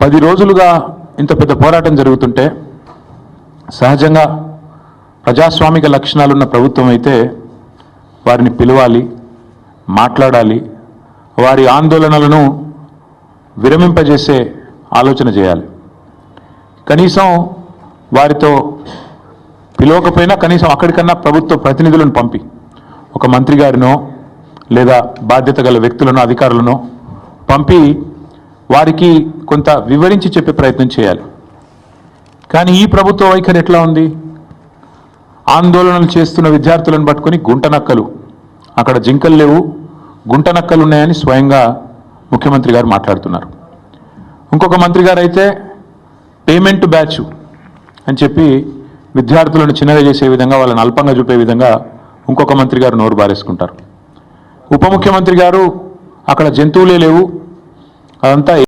పది రోజులుగా ఇంత పెద్ద పోరాటం జరుగుతుంటే సహజంగా ప్రజాస్వామిక లక్షణాలున్న ప్రభుత్వం అయితే వారిని పిలవాలి మాట్లాడాలి వారి ఆందోళనలను విరమింపజేసే ఆలోచన చేయాలి. కనీసం వారితో పిలవకపోయినా కనీసం అక్కడికన్నా ప్రభుత్వ ప్రతినిధులను పంపి. ఒక మంత్రి గారినో లేదా బాధ్యత గల వ్యక్తులను అధికారులను పంపి వారికి కొంత వివరించి చెప్పే ప్రయత్నం చేయాలి. కానీ ఈ ప్రభుత్వ వైఖరి ఎట్లా ఉంది? ఆందోళనలు చేస్తున్న విద్యార్థులను పట్టుకొని గుంటనక్కలు అక్కడ జింకలు లేవు. గుంటనక్కలు ఉన్నాయని స్వయంగా ముఖ్యమంత్రి గారు మాట్లాడుతున్నారు. ఇంకొక మంత్రి గారు అయితే పేమెంట్ బ్యాచ్ అని చెప్పి విద్యార్థులను చిన్నగా చేసే విధంగా వాళ్ళని అల్పంగా చూపే విధంగా ఇంకొక మంత్రి గారు నోరు బారేసుకుంటారు. ఉప ముఖ్యమంత్రి గారు అక్కడ జంతువులే లేవు. అదంతా